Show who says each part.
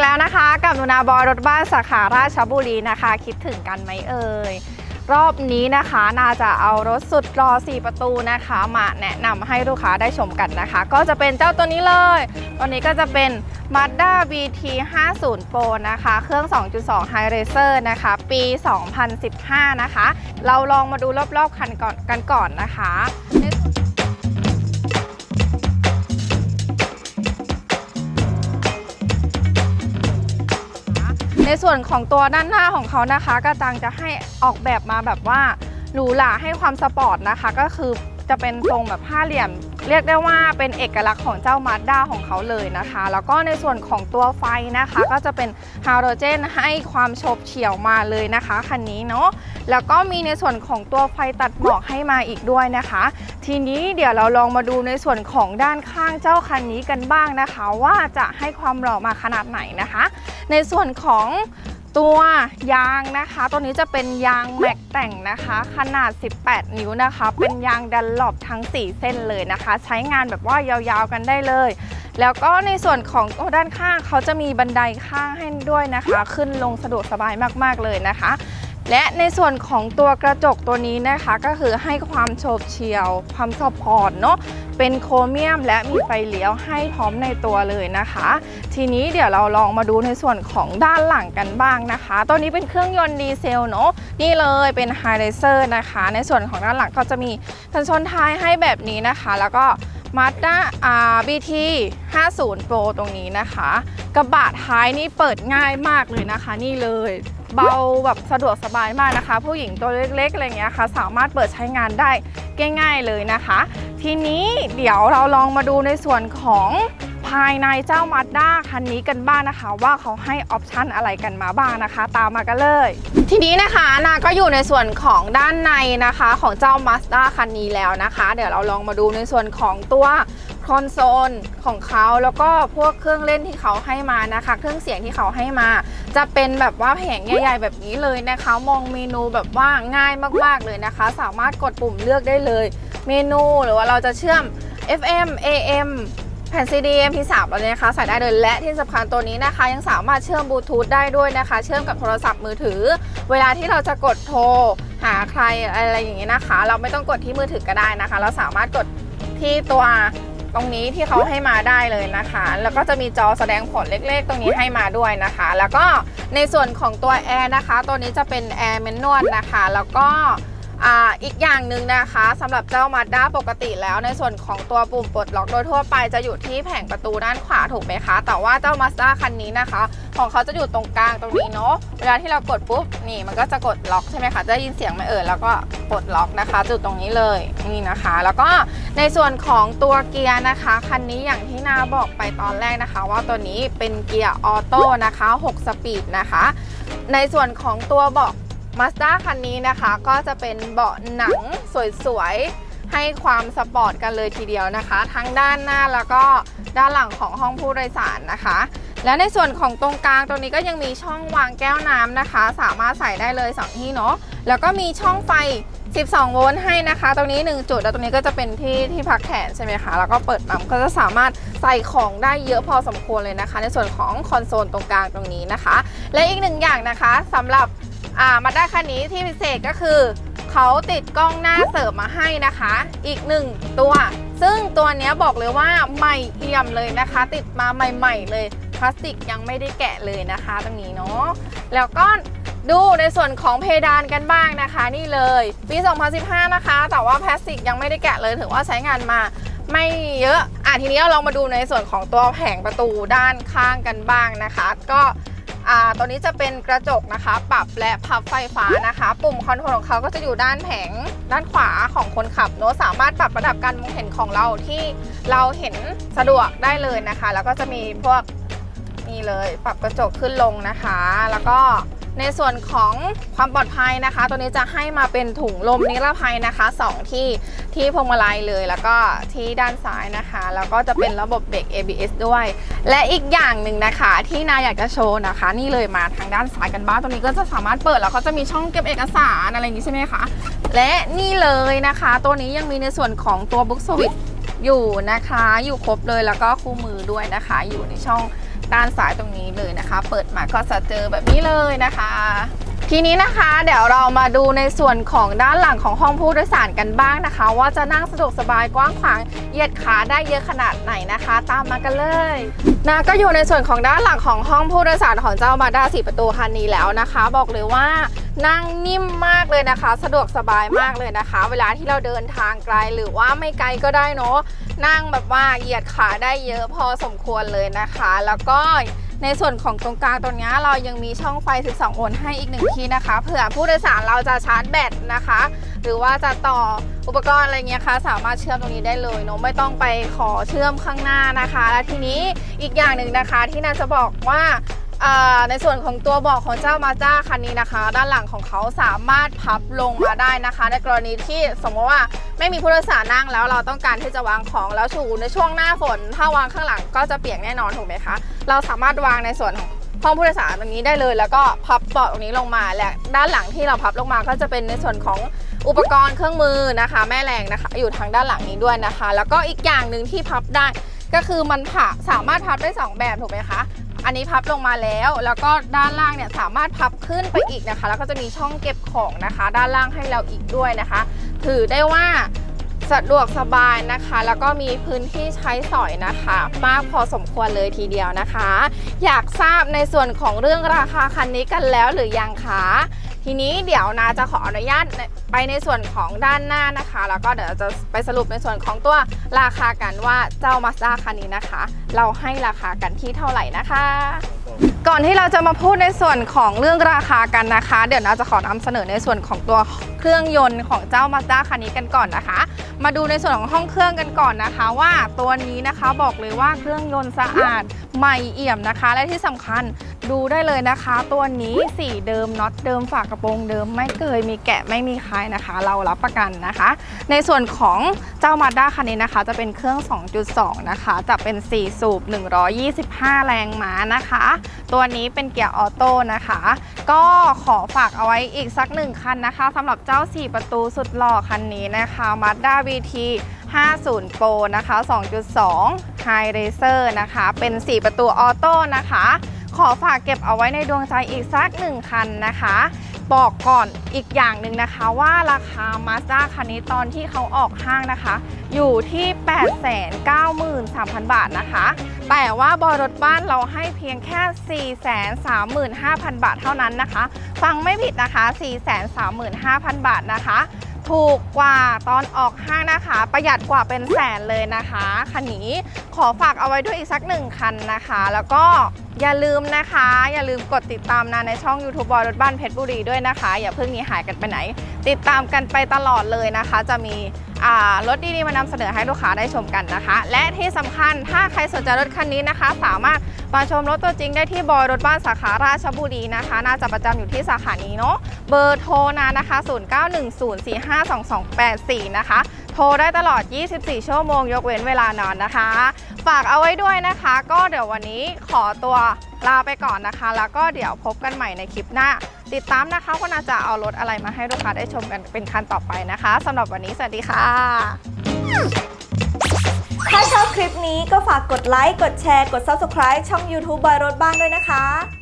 Speaker 1: กแล้วนะคะ กับนูนาบอยรถบ้านสาขาราชบุรีนะคะ คิดถึงกันไหมเอ่ยรอบนี้นะคะนาจะเอารถสุดรอ 4 ประตูนะคะ มาแนะนำให้ลูกค้าได้ชมกันนะคะ ก็จะเป็นเจ้าตัวนี้เลย ตัวนี้ก็จะเป็น Mazda BT 50 Pro นะคะ เครื่อง 2.2 High Racer นะคะ ปี 2015 นะคะ เราลองมาดูรอบๆคันก่อนกันก่อนนะคะ ในส่วนของตัวด้านหน้าของเขานะคะกระจังจะให้ออกแบบมาแบบว่าหรูหราให้ความสปอร์ตนะคะ ก็คือ จะเป็นทรงแบบห้าเหลี่ยม เรียกได้ว่าเป็นเอกลักษณ์ของเจ้ามาด้าของเขาเลยนะคะ แล้วก็ในส่วนของตัวไฟนะคะ ก็จะเป็นฮาโลเจนให้ความโฉบเฉี่ยวมาเลยนะคะคันนี้เนาะแล้วก็มีในส่วนของตัวไฟตัดหมอกให้มาอีกด้วยนะคะ ทีนี้เดี๋ยวเราลองมาดูในส่วนของด้านข้างเจ้าคันนี้กันบ้างนะคะ ว่าจะให้ความหล่อมาขนาดไหนนะคะ ในส่วนของ ตัวยางนะคะ ตัวนี้จะเป็นยางแม็กแต่งนะคะ ขนาด 18 นิ้วนะคะ เป็นยางดันหลบทั้ง 4 เส้นเลยนะคะ ใช้งานแบบว่ายาวๆกันได้เลย แล้วก็ในส่วนของด้านข้างเขาจะมีบันไดข้างให้ด้วยนะคะ ขึ้นลงสะดวกสบายมากๆเลยนะคะ และในส่วนของตัวกระจกตัวนี้นะคะก็คือให้ความโฉบเฉี่ยว ความสปอร์ตเนาะเป็นโครเมียมและมีไฟเลี้ยวให้พร้อมในตัวเลยนะคะ ทีนี้เดี๋ยวเราลองมาดูในส่วนของด้านหลังกันบ้างนะคะ ตัวนี้เป็นเครื่องยนต์ดีเซลเนาะนี่เลยเป็นไฮเ a เซอร์นะคะ ในส่วนของด้านหลังก็จะมีกันชนท้ายให้แบบนี้นะคะ แล้วก็ Mazda R BT 50 Pro ตรงนี้นะคะ กระบะท้ายนี่เปิดง่ายมากเลยนะคะ นี่เลยเบาแบบสะดวกสบายมากนะคะ ผู้หญิงตัวเล็กๆอะไรเงี้ยค่ะ สามารถเปิดใช้งานได้ง่ายๆเลยนะคะ ทีนี้เดี๋ยวเราลองมาดูในส่วนของ ภายในเจ้า Mazda คันนี้กันบ้างนะคะ ว่าเขาให้ออปชันอะไรกันมาบ้างนะคะ ตามมากันเลย ทีนี้นะคะนาก็อยู่ในส่วนของด้านในนะคะของเจ้า Mazda คันนี้แล้วนะคะ เดี๋ยวเราลองมาดูในส่วนของตัวคอนโซลของเขาแล้วก็พวกเครื่องเล่นที่เขาให้มานะคะ เครื่องเสียงที่เขาให้มา จะเป็นแบบว่าแผงใหญ่ๆแบบนี้เลยนะคะ มองเมนูแบบว่าง่ายมากๆเลยนะคะ สามารถกดปุ่มเลือกได้เลย เมนูหรือว่าเราจะเชื่อม FM AM แผ่น CD MP3 อะไรนะคะใส่ได้เลยและที่สำคัญตัวนี้นะคะ ยังสามารถเชื่อมบลูทูธได้ด้วยนะคะ เชื่อมกับโทรศัพท์มือถือ เวลาที่เราจะกดโทร หาใครอะไรอย่างนี้นะคะ เราไม่ต้องกดที่มือถือก็ได้นะคะ เราสามารถกดที่ตัวตรงนี้ที่เขาให้มาได้เลยนะคะ แล้วก็จะมีจอแสดงผลเล็กๆ ตรงนี้ให้มาด้วยนะคะ แล้วก็ในส่วนของตัวแอร์นะคะ ตัวนี้จะเป็นแอร์แมนนวลนะคะ แล้วก็ อีกอย่างหนึ่งนะคะสำหรับเจ้ามาด้าปกติแล้วในส่วนของตัวปุ่มปลดล็อกโดยทั่วไปจะอยู่ที่แผงประตูด้านขวาถูกไหมคะ แต่ว่าเจ้ามาสด้าคันนี้นะคะ ของเขาจะอยู่ตรงกลางตรงนี้เนาะเวลาที่เรากดปุ๊บนี่มันก็จะกดล็อกใช่ไหมคะจะได้ยินเสียงไหมเอ่ยแล้วก็ปลดล็อกนะคะจุดตรงนี้เลยนี่นะคะ แล้วก็ในส่วนของตัวเกียร์นะคะคันนี้อย่างที่นาบอกไปตอนแรกนะคะ ว่าตัวนี้เป็นเกียร์ออโต้นะคะ 6 สปีดนะคะ ในส่วนของตัวเบาะ Mazda คันนี้นะคะก็จะเป็นเบาะหนังสวยๆ ให้ความสปอร์ตกันเลยทีเดียวนะคะ ทั้งด้านหน้าแล้วก็ด้านหลังของห้องผู้โดยสารนะคะ และในส่วนของตรงกลางตรงนี้ก็ยังมีช่องวางแก้วน้ำนะคะ สามารถใส่ได้เลย2ที่เนาะแล้วก็มีช่องไฟ 12 โวลต์ให้นะคะ ตรงนี้ 1 จุด แล้วตรงนี้ก็จะเป็นที่ที่พักแขนใช่ไหมคะ แล้วก็เปิดปั๊มก็จะสามารถใส่ของได้เยอะพอสมควรเลยนะคะ ในส่วนของคอนโซลตรงกลางตรงนี้นะคะ และอีกหนึ่งอย่างนะคะสำหรับ อ่ามาด้าคันนี้ที่พิเศษก็คือ เขาติดกล้องหน้าเสริมมาให้นะคะ อีกหนึ่งตัว ซึ่งตัวนี้บอกเลยว่าใหม่เอี่ยมเลยนะคะ ติดมาใหม่ ๆ เลยพลาสติกยังไม่ได้แกะเลยนะคะตรงนี้เนาะแล้วก็ดูในส่วนของเพดานกันบ้างนะคะ นี่เลยปี 2015 นะคะ แต่ว่าพลาสติกยังไม่ได้แกะเลยถือว่าใช้งานมาไม่เยอะ อะทีนี้เราลองมาดูในส่วนของตัวแผงประตูด้านข้างกันบ้างนะคะ ก็ อ่าตัวนี้จะเป็นกระจกนะคะ ปรับและพับไฟฟ้านะคะ ปุ่มคอนโทรลของเขาก็จะอยู่ด้านแผงด้านขวาของคนขับเนอะสามารถปรับระดับการมองเห็นของเราที่เราเห็นสะดวกได้เลยนะคะ แล้วก็จะมีพวกนี่เลย ปรับกระจกขึ้นลงนะคะ แล้วก็ ในส่วนของความปลอดภัยนะคะ ตัวนี้จะให้มาเป็นถุงลมนิรภัยนะคะสองที่ที่พวงมาลัยเลย แล้วก็ที่ด้านซ้ายนะคะ แล้วก็จะเป็นระบบเบรก ABS ด้วย และอีกอย่างหนึ่งนะคะ ที่นายอยากจะโชว์นะคะ นี่เลยมาทางด้านซ้ายกันบ้างตรงนี้ก็จะสามารถเปิดแล้วก็จะมีช่องเก็บเอกสารอะไรอย่างนี้ใช่ไหมคะและนี่เลยนะคะ ตัวนี้ยังมีในส่วนของตัวบุ๊กสวิตอยู่นะคะ อยู่ครบเลยแล้วก็คู่มือด้วยนะคะ อยู่ในช่อง ด้านซ้ายตรงนี้เลยนะคะ เปิดมาก็จะเจอแบบนี้เลยนะคะ ทีนี้นะคะเดี๋ยวเรามาดูในส่วนของด้านหลังของห้องผู้โดยสารกันบ้างนะคะ ว่าจะนั่งสะดวกสบายกว้างขวางเหยียดขาได้เยอะขนาดไหนนะคะ ตามมากันเลยนะก็อยู่ในส่วนของด้านหลังของห้องผู้โดยสารของเจ้ามาด้าสีประตูคันนี้แล้วนะคะ บอกเลยว่านั่งนิ่มมากเลยนะคะ สะดวกสบายมากเลยนะคะ เวลาที่เราเดินทางไกลหรือว่าไม่ไกลก็ได้เนาะนั่งแบบว่าเหยียดขาได้เยอะพอสมควรเลยนะคะ แล้วก็ ในส่วนของตรงกลางตรงนี้เรายังมีช่องไฟ 12 โวลต์ให้อีกหนึ่งที่นะคะ เผื่อผู้โดยสารเราจะชาร์จแบตนะคะ หรือว่าจะต่ออุปกรณ์อะไรเงี้ยคะสามารถเชื่อมตรงนี้ได้เลยเนาะไม่ต้องไปขอเชื่อมข้างหน้านะคะ และทีนี้อีกอย่างหนึ่งนะคะที่น่าจะบอกว่าอ่า ในส่วนของตัวเบอกของเจ้ามาจ้าคันนี้นะคะ ด้านหลังของเขาสามารถพับลงมาได้นะคะ ในกรณีที่สมมติว่าไม่มีผู้โดยสารนั่งแล้วเราต้องการที่จะวางของแล้วชูในช่วงหน้าฝน ถ้าวางข้างหลังก็จะเปียกแน่นอนถูกไหมคะเราสามารถวางในส่วนของห้องผู้โดยสารตรงนี้ได้เลย แล้วก็พับเบาะตรงนี้ลงมาและด้านหลังที่เราพับลงมาก็จะเป็นในส่วนของอุปกรณ์เครื่องมือนะคะ แม่แรงนะคะ อยู่ทางด้านหลังนี้ด้วยนะคะ แล้วก็อีกอย่างหนึ่งที่พับได้ก็คือมันผ่าสามารถพับได้สองแบบถูกไหมคะ อันนี้พับลงมาแล้ว แล้วก็ด้านล่างเนี่ยสามารถพับขึ้นไปอีกนะคะ แล้วก็จะมีช่องเก็บของนะคะ ด้านล่างให้เราอีกด้วยนะคะ ถือได้ว่าสะดวกสบายนะคะ แล้วก็มีพื้นที่ใช้สอยนะคะ มากพอสมควรเลยทีเดียวนะคะ อยากทราบในส่วนของเรื่องราคาคันนี้กันแล้วหรือยังคะ ทีนี้เดี๋ยวนาจะขออนุญาตไปในส่วนของด้านหน้านะคะ แล้วก็เดี๋ยวจะไปสรุปในส่วนของตัวราคากันว่าเจ้ามาสด้าคันนี้นะคะ เราให้ราคากันที่เท่าไหร่นะคะ ก่อนที่เราจะมาพูดในส่วนของเรื่องราคากันนะคะ เดี๋ยวนาจะขอนำเสนอในส่วนของตัวเครื่องยนต์ของเจ้ามาสด้าคันนี้กันก่อนนะคะ มาดูในส่วนของห้องเครื่องกันก่อนนะคะ ว่าตัวนี้นะคะบอกเลยว่าเครื่องยนต์สะอาด ใหม่เอี่ยมนะคะ และที่สำคัญดูได้เลยนะคะ ตัวนี้สีเดิมน็อตเดิมฝากระโปรงเดิมไม่เคยมีแกะไม่มีคายนะคะ เรารับประกันนะคะ ในส่วนของเจ้ามาด้าคันนี้นะคะ จะเป็นเครื่อง 2.2 นะคะ จะเป็น 4 สูบ 125 แรงม้านะคะ ตัวนี้เป็นเกียร์ออโต้นะคะ ก็ขอฝากเอาไว้อีกสักหนึ่งคันนะคะสำหรับเจ้า 4 ประตูสุดหล่อคันนี้นะคะ Mazda VT 50 Pro นะคะ 2.2 High Racer นะคะ เป็น 4 ประตูออโต้นะคะ ขอฝากเก็บเอาไว้ในดวงใจอีกสักหนึ่งคันนะคะ บอกก่อนอีกอย่างหนึ่งนะคะว่าราคา Mazda คันนี้ตอนที่เขาออกห้างนะคะ อยู่ที่ 893,000 บาทนะคะ แต่ว่าบอรถบ้านเราให้เพียงแค่ 435,000 บาทเท่านั้นนะคะ ฟังไม่ผิดนะคะ 435,000 บาทนะคะ ถูกกว่าตอนออกห้างนะคะ ประหยัดกว่าเป็นแสนเลยนะคะคันนี้ขอฝากเอาไว้ด้วยอีกสักหนึ่งคันนะคะ แล้วก็อย่าลืมนะคะ อย่าลืมกดติดตามนาในช่อง YouTube บอยรถบ้านเพชรบุรีด้วยนะคะ อย่าเพิ่งหนีหายกันไปไหน ติดตามกันไปตลอดเลยนะคะ จะมี รถดีๆมานำเสนอให้ลูกค้าได้ชมกันนะคะ และที่สำคัญถ้าใครสนใจรถคันนี้นะคะ สามารถมาชมรถตัวจริงได้ที่บอยรถบ้านสาขาราชบุรีนะคะ น่าจะประจำอยู่ที่สาขานี้เนาะเบอร์โทรนะนะคะ 0910452284 นะคะ รได้ตลอด 24 ชั่วโมง ยกเว้นเวลานอนนะคะ ฝากเอาไว้ด้วยนะคะ ก็เดี๋ยววันนี้ขอตัวลาไปก่อนนะคะ แล้วก็เดี๋ยวพบกันใหม่ในคลิปหน้า ติดตามนะคะว่านาจะเอารถอะไรมาให้ลูกค้าได้ชมกันเป็นคันต่อไปนะคะสำหรับวันนี้สวัสดีค่ะ
Speaker 2: ถ้าชอบคลิปนี้ก็ฝากกดไลค์ กดแชร์ กด Subscribe ช่อง YouTube บอยรถบ้านด้วยนะคะ